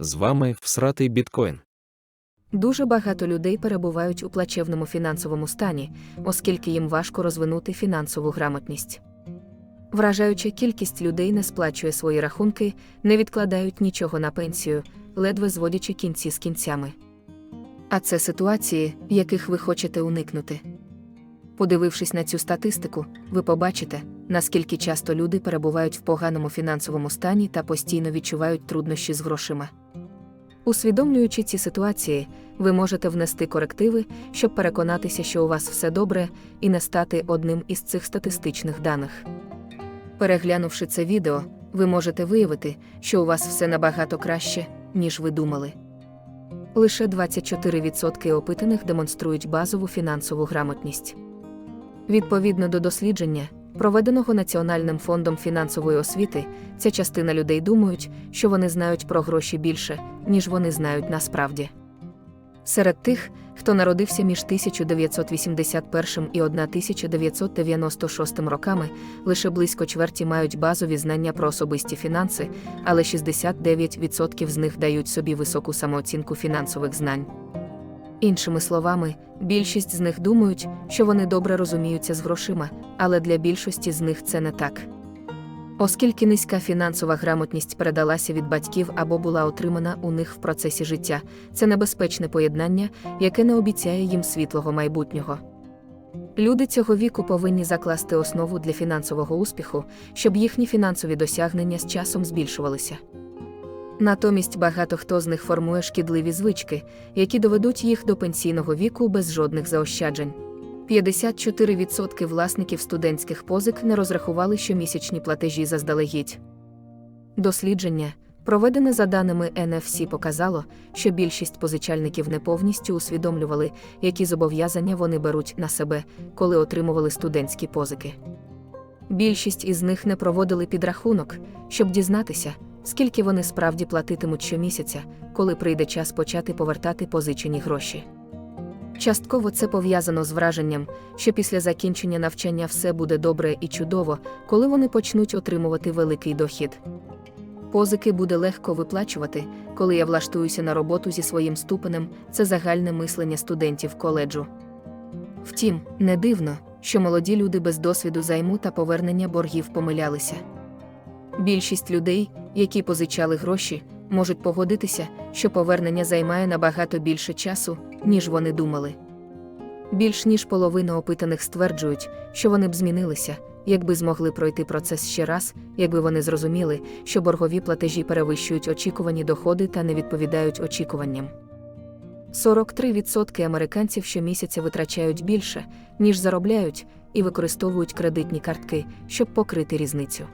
З вами всратий біткоін. Дуже багато людей перебувають у плачевному фінансовому стані, оскільки їм важко розвинути фінансову грамотність. Вражаюча кількість людей не сплачує свої рахунки, не відкладають нічого на пенсію, ледве зводячи кінці з кінцями. А це ситуації, яких ви хочете уникнути. Подивившись на цю статистику, ви побачите, наскільки часто люди перебувають в поганому фінансовому стані та постійно відчувають труднощі з грошима. Усвідомлюючи ці ситуації, ви можете внести корективи, щоб переконатися, що у вас все добре, і не стати одним із цих статистичних даних. Переглянувши це відео, ви можете виявити, що у вас все набагато краще, ніж ви думали. Лише 24% опитаних демонструють базову фінансову грамотність. Відповідно до дослідження, проведеного Національним фондом фінансової освіти, ця частина людей думають, що вони знають про гроші більше, ніж вони знають насправді. Серед тих, хто народився між 1981 і 1996 роками, лише близько чверті мають базові знання про особисті фінанси, але 69% з них дають собі високу самооцінку фінансових знань. Іншими словами, більшість з них думають, що вони добре розуміються з грошима, але для більшості з них це не так. Оскільки низька фінансова грамотність передалася від батьків або була отримана у них в процесі життя, це небезпечне поєднання, яке не обіцяє їм світлого майбутнього. Люди цього віку повинні закласти основу для фінансового успіху, щоб їхні фінансові досягнення з часом збільшувалися. Натомість багато хто з них формує шкідливі звички, які доведуть їх до пенсійного віку без жодних заощаджень. 54% власників студентських позик не розрахували щомісячні платежі заздалегідь. Дослідження, проведене за даними NFC, показало, що більшість позичальників не повністю усвідомлювали, які зобов'язання вони беруть на себе, коли отримували студентські позики. Більшість із них не проводили підрахунок, щоб дізнатися, скільки вони справді платитимуть щомісяця, коли прийде час почати повертати позичені гроші. Частково це пов'язано з враженням, що після закінчення навчання все буде добре і чудово, коли вони почнуть отримувати великий дохід. Позики буде легко виплачувати, коли я влаштуюся на роботу зі своїм ступенем, це загальне мислення студентів коледжу. Втім, не дивно, що молоді люди без досвіду займу та повернення боргів помилялися. Більшість людей, які позичали гроші, можуть погодитися, що повернення займає набагато більше часу, ніж вони думали. Більш ніж половина опитаних стверджують, що вони б змінилися, якби змогли пройти процес ще раз, якби вони зрозуміли, що боргові платежі перевищують очікувані доходи та не відповідають очікуванням. 43% американців щомісяця витрачають більше, ніж заробляють, і використовують кредитні картки, щоб покрити різницю.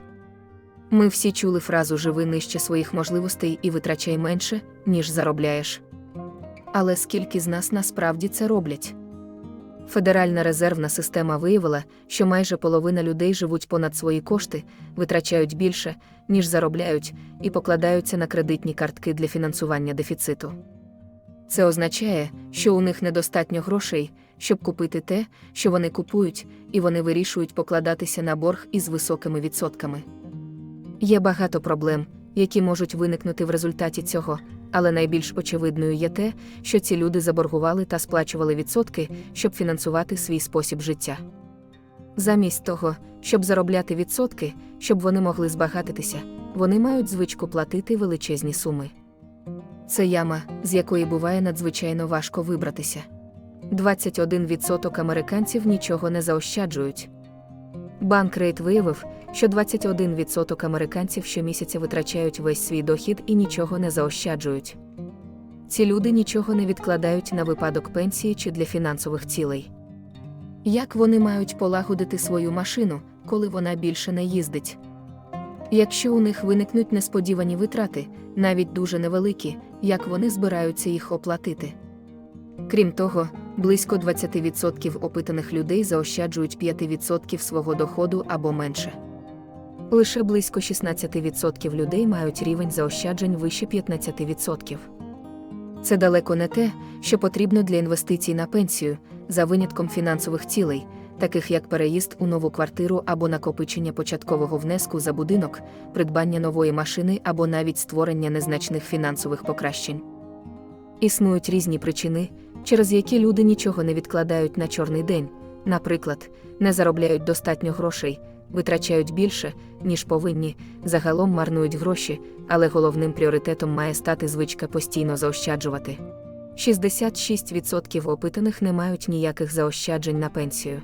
Ми всі чули фразу Живи нижче своїх можливостей і витрачай менше, ніж заробляєш. Але скільки з нас насправді це роблять? Федеральна резервна система виявила, що майже половина людей живуть понад свої кошти, витрачають більше, ніж заробляють, і покладаються на кредитні картки для фінансування дефіциту. Це означає, що у них недостатньо грошей, щоб купити те, що вони купують, і вони вирішують покладатися на борг із високими відсотками. Є багато проблем, які можуть виникнути в результаті цього, але найбільш очевидною є те, що ці люди заборгували та сплачували відсотки, щоб фінансувати свій спосіб життя. Замість того, щоб заробляти відсотки, щоб вони могли збагатитися, вони мають звичку платити величезні суми. Це яма, з якої буває надзвичайно важко вибратися. 21% американців нічого не заощаджують. Банк Рейт виявив, що 21% американців щомісяця витрачають весь свій дохід і нічого не заощаджують. Ці люди нічого не відкладають на випадок пенсії чи для фінансових цілей. Як вони мають полагодити свою машину, коли вона більше не їздить? Якщо у них виникнуть несподівані витрати, навіть дуже невеликі, як вони збираються їх оплатити? Крім того, близько 20% опитаних людей заощаджують 5% свого доходу або менше. Лише близько 16% людей мають рівень заощаджень вище 15%. Це далеко не те, що потрібно для інвестицій на пенсію, за винятком фінансових цілей, таких як переїзд у нову квартиру або накопичення початкового внеску за будинок, придбання нової машини або навіть створення незначних фінансових покращень. Існують різні причини, через які люди нічого не відкладають на чорний день, наприклад, не заробляють достатньо грошей, витрачають більше, ніж повинні, загалом марнують гроші, але головним пріоритетом має стати звичка постійно заощаджувати. 66% опитаних не мають ніяких заощаджень на пенсію.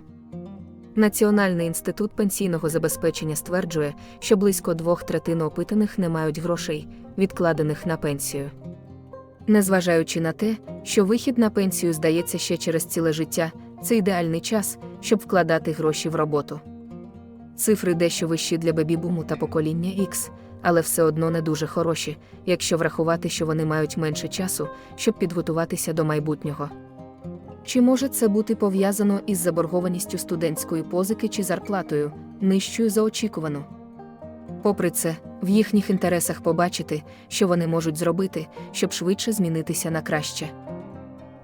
Національний інститут пенсійного забезпечення стверджує, що близько двох третин опитаних не мають грошей, відкладених на пенсію. Незважаючи на те, що вихід на пенсію здається ще через ціле життя, це ідеальний час, щоб вкладати гроші в роботу. Цифри дещо вищі для бебі-буму та покоління X, але все одно не дуже хороші, якщо врахувати, що вони мають менше часу, щоб підготуватися до майбутнього. Чи може це бути пов'язано із заборгованістю студентської позики чи зарплатою, нижчою за очікувану? Попри це, в їхніх інтересах побачити, що вони можуть зробити, щоб швидше змінитися на краще.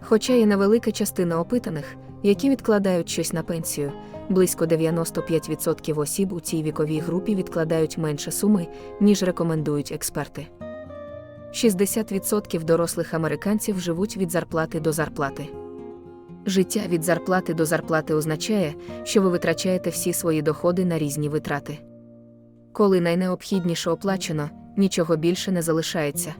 Хоча є невелика частина опитаних, які відкладають щось на пенсію, близько 95% осіб у цій віковій групі відкладають менше суми, ніж рекомендують експерти. 60% дорослих американців живуть від зарплати до зарплати. Життя від зарплати до зарплати означає, що ви витрачаєте всі свої доходи на різні витрати. Коли найнеобхідніше оплачено, нічого більше не залишається.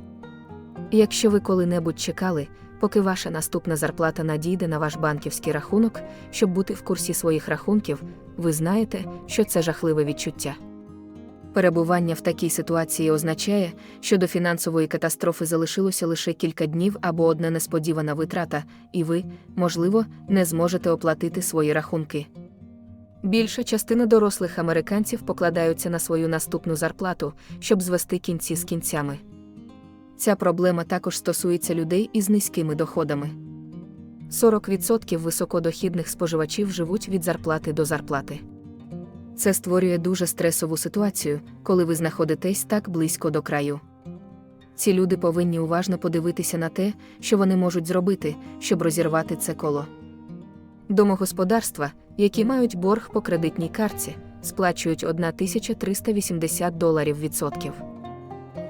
Якщо ви коли-небудь чекали, поки ваша наступна зарплата надійде на ваш банківський рахунок, щоб бути в курсі своїх рахунків, ви знаєте, що це жахливе відчуття. Перебування в такій ситуації означає, що до фінансової катастрофи залишилося лише кілька днів або одна несподівана витрата, і ви, можливо, не зможете оплатити свої рахунки. Більша частина дорослих американців покладаються на свою наступну зарплату, щоб звести кінці з кінцями. Ця проблема також стосується людей із низькими доходами. 40% високодохідних споживачів живуть від зарплати до зарплати. Це створює дуже стресову ситуацію, коли ви знаходитесь так близько до краю. Ці люди повинні уважно подивитися на те, що вони можуть зробити, щоб розірвати це коло. Домогосподарства, які мають борг по кредитній картці, сплачують 1380 доларів відсотків.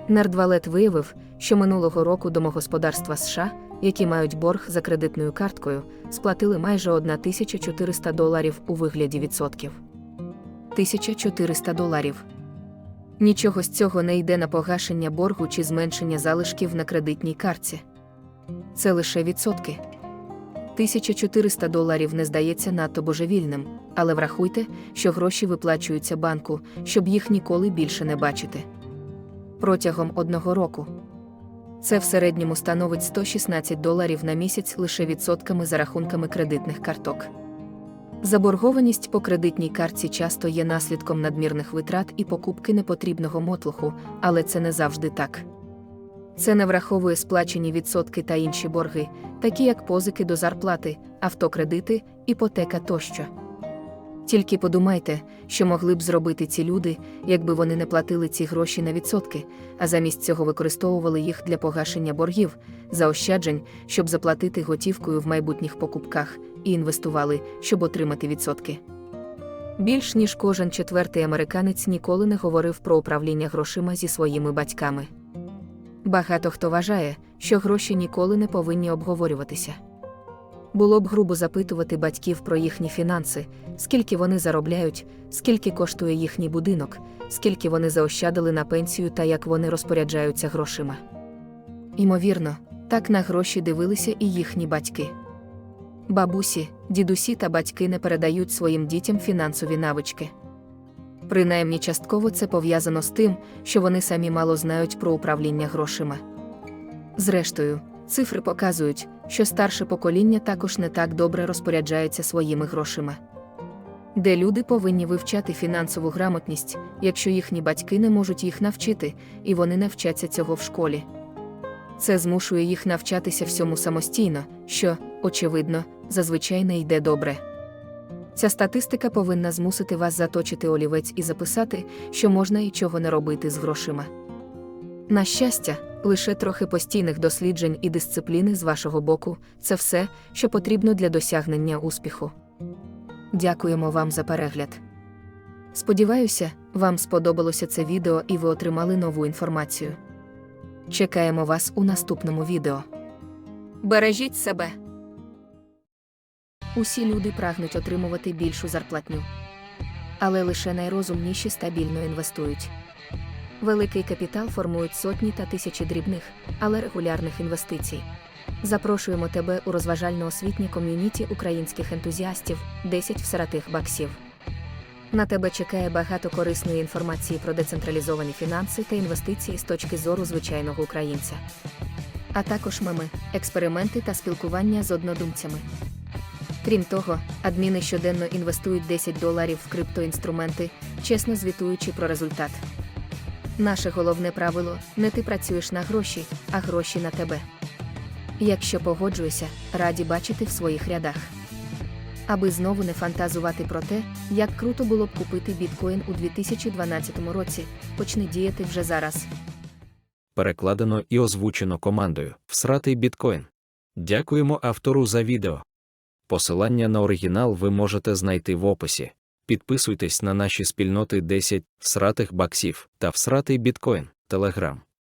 Нардвалет виявив, що минулого року домогосподарства США, які мають борг за кредитною карткою, сплатили майже 1400 доларів у вигляді відсотків. 1400 доларів. Нічого з цього не йде на погашення боргу чи зменшення залишків на кредитній картці. Це лише відсотки. 1400 доларів не здається надто божевільним, але врахуйте, що гроші виплачуються банку, щоб їх ніколи більше не бачити. Протягом одного року. Це в середньому становить 116 доларів на місяць лише відсотками за рахунками кредитних карток. Заборгованість по кредитній картці часто є наслідком надмірних витрат і покупки непотрібного мотлуху, але це не завжди так. Це не враховує сплачені відсотки та інші борги, такі як позики до зарплати, автокредити, іпотека тощо. Тільки подумайте, що могли б зробити ці люди, якби вони не платили ці гроші на відсотки, а замість цього використовували їх для погашення боргів, заощаджень, щоб заплатити готівкою в майбутніх покупках, і інвестували, щоб отримати відсотки. Більш ніж кожен четвертий американець ніколи не говорив про управління грошима зі своїми батьками. Багато хто вважає, що гроші ніколи не повинні обговорюватися. Було б грубо запитувати батьків про їхні фінанси, скільки вони заробляють, скільки коштує їхній будинок, скільки вони заощадили на пенсію та як вони розпоряджаються грошима. Імовірно, так на гроші дивилися і їхні батьки. Бабусі, дідусі та батьки не передають своїм дітям фінансові навички. Принаймні частково це пов'язано з тим, що вони самі мало знають про управління грошима. Зрештою, цифри показують, що старше покоління також не так добре розпоряджається своїми грошима. Де люди повинні вивчати фінансову грамотність, якщо їхні батьки не можуть їх навчити, і вони не вчаться цього в школі. Це змушує їх навчатися всьому самостійно, що, очевидно, зазвичай не йде добре. Ця статистика повинна змусити вас заточити олівець і записати, що можна і чого не робити з грошима. На щастя, лише трохи постійних досліджень і дисципліни з вашого боку це все, що потрібно для досягнення успіху. Дякуємо вам за перегляд. Сподіваюся, вам сподобалося це відео і ви отримали нову інформацію. Чекаємо вас у наступному відео. Бережіть себе. Усі люди прагнуть отримувати більшу зарплатню. Але лише найрозумніші стабільно інвестують. Великий капітал формують сотні та тисячі дрібних, але регулярних інвестицій. Запрошуємо тебе у розважально-освітнє ком'юніті українських ентузіастів 10 всаратих баксів. На тебе чекає багато корисної інформації про децентралізовані фінанси та інвестиції з точки зору звичайного українця. А також меми, експерименти та спілкування з однодумцями. Крім того, адміни щоденно інвестують 10 доларів в криптоінструменти, чесно звітуючи про результат. Наше головне правило не ти працюєш на гроші, а гроші на тебе. Якщо погоджуєшся, раді бачити в своїх рядах. Аби знову не фантазувати про те, як круто було б купити біткоін у 2012 році, почни діяти вже зараз. Перекладено і озвучено командою Всратий біткоін. Дякуємо автору за відео. Посилання на оригінал ви можете знайти в описі. Підписуйтесь на наші спільноти 10 всратих баксів та всратий біткоін, Телеграм.